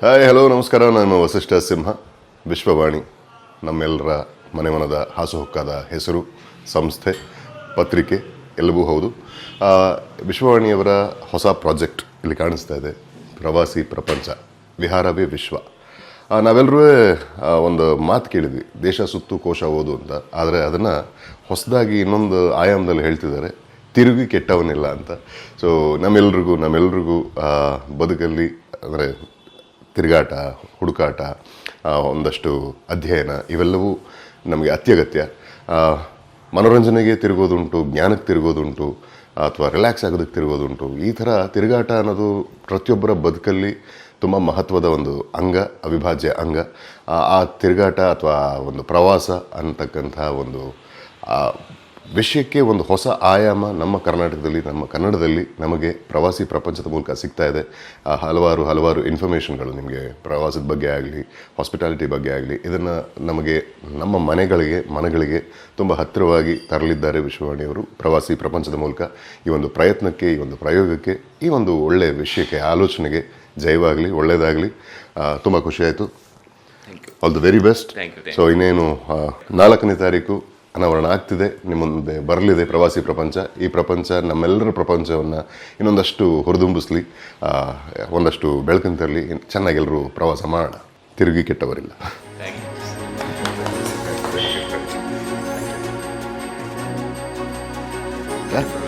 Hi, hello, ನಮಸ್ಕಾರ. ನಾನು ವಸಿಷ್ಠ ಸಿಂಹ, ವಿಶ್ವವಾಣಿ ನಮ್ಮೆಲ್ಲರ ಮನೆಮನದ ಹಾಸುಹೊಕ್ಕಾದ ಹೆಸರು, ಸಂಸ್ಥೆ, ಪತ್ರಿಕೆ ಎಲ್ಲವೂ ಹೌದು. ವಿಶ್ವವಾಣಿಯವರ ಹೊಸ ಪ್ರಾಜೆಕ್ಟ್ ಇಲ್ಲಿ ಕಾಣಿಸ್ತಾ ಇದೆ. ಪ್ರವಾಸಿ ಪ್ರಪಂಚ, ವಿಹಾರವೇ ವಿಶ್ವ. ನಾವೆಲ್ಲರೂ ಒಂದು ಮಾತು ಕೇಳಿದ್ವಿ, ದೇಶ ಸುತ್ತು ಕೋಶ ಓದು ಅಂತ. ಆದರೆ ಅದನ್ನು ಹೊಸದಾಗಿ ಇನ್ನೊಂದು ಆಯಾಮದಲ್ಲಿ ಹೇಳ್ತಿದ್ದಾರೆ, ತಿರುಗಿ ಕೆಟ್ಟವನಿಲ್ಲ ಅಂತ. ಸೊ ನಮ್ಮೆಲ್ರಿಗೂ ನಮ್ಮೆಲ್ರಿಗೂ ಬದುಕಲ್ಲಿ, ಅಂದರೆ ತಿರುಗಾಟ, ಹುಡುಕಾಟ ಒಂದಷ್ಟು ಅಧ್ಯಯನ ಇವೆಲ್ಲವೂ ನಮಗೆ ಅತ್ಯಗತ್ಯ. ಮನೋರಂಜನೆಗೆ ತಿರುಗೋದುಂಟು, ಜ್ಞಾನಕ್ಕೆ ತಿರುಗೋದುಂಟು, ಅಥವಾ ರಿಲ್ಯಾಕ್ಸ್ ಆಗೋದಕ್ಕೆ ತಿರುಗೋದುಂಟು, ಈ ಥರ ತಿರುಗಾಟ ಅನ್ನೋದು ಪ್ರತಿಯೊಬ್ಬರ ಬದುಕಲ್ಲಿ ತುಂಬ ಮಹತ್ವದ ಒಂದು ಅಂಗ, ಅವಿಭಾಜ್ಯ ಅಂಗ. ಆ ತಿರುಗಾಟ ಅಥವಾ ಒಂದು ಪ್ರವಾಸ ಅಂತಕ್ಕಂಥ ಒಂದು ವಿಷಯಕ್ಕೆ ಒಂದು ಹೊಸ ಆಯಾಮ ನಮ್ಮ ಕರ್ನಾಟಕದಲ್ಲಿ ನಮ್ಮ ಕನ್ನಡದಲ್ಲಿ ನಮಗೆ ಪ್ರವಾಸಿ ಪ್ರಪಂಚದ ಮೂಲಕ ಸಿಗ್ತಾ ಇದೆ. ಆ ಹಲವಾರು ಹಲವಾರು ಇನ್ಫಾರ್ಮೇಷನ್ಗಳು ನಿಮಗೆ ಪ್ರವಾಸದ ಬಗ್ಗೆ ಆಗಲಿ ಹಾಸ್ಪಿಟಾಲಿಟಿ ಬಗ್ಗೆ ಆಗಲಿ ಇದನ್ನು ನಮಗೆ ನಮ್ಮ ಮನೆಗಳಿಗೆ ಮನಗಳಿಗೆ ತುಂಬ ಹತ್ತಿರವಾಗಿ ತರಲಿದ್ದಾರೆ ವಿಶ್ವವಾಣಿಯವರು ಪ್ರವಾಸಿ ಪ್ರಪಂಚದ ಮೂಲಕ ಈ ಒಂದು ಪ್ರಯತ್ನಕ್ಕೆ ಈ ಒಂದು ಪ್ರಯೋಗಕ್ಕೆ ಈ ಒಂದು ಒಳ್ಳೆಯ ವಿಷಯಕ್ಕೆ ಆಲೋಚನೆಗೆ ಜಯವಾಗಲಿ ಒಳ್ಳೆಯದಾಗಲಿ ತುಂಬ ಖುಷಿಯಾಯಿತು all the very best so ಇನ್ನೇನು ನಾಲ್ಕನೇ ತಾರೀಕು ಅನಾವರಣ ಆಗ್ತಿದೆ ನಿಮ್ಮ ಮುಂದೆ ಬರಲಿದೆ ಪ್ರವಾಸಿ ಪ್ರಪಂಚ. ಈ ಪ್ರಪಂಚ ನಮ್ಮೆಲ್ಲರ ಪ್ರಪಂಚವನ್ನು ಇನ್ನೊಂದಷ್ಟು ಹುರಿದುಂಬಿಸ್ಲಿ ಒಂದಷ್ಟು ಬೆಳಕನ್ನು ತರಲಿ ಚೆನ್ನಾಗಿ ಎಲ್ಲರೂ ಪ್ರವಾಸ ಮಾಡೋಣ. ತಿರುಗಿ ಕೆಟ್ಟವರಿಲ್ಲ. Yeah?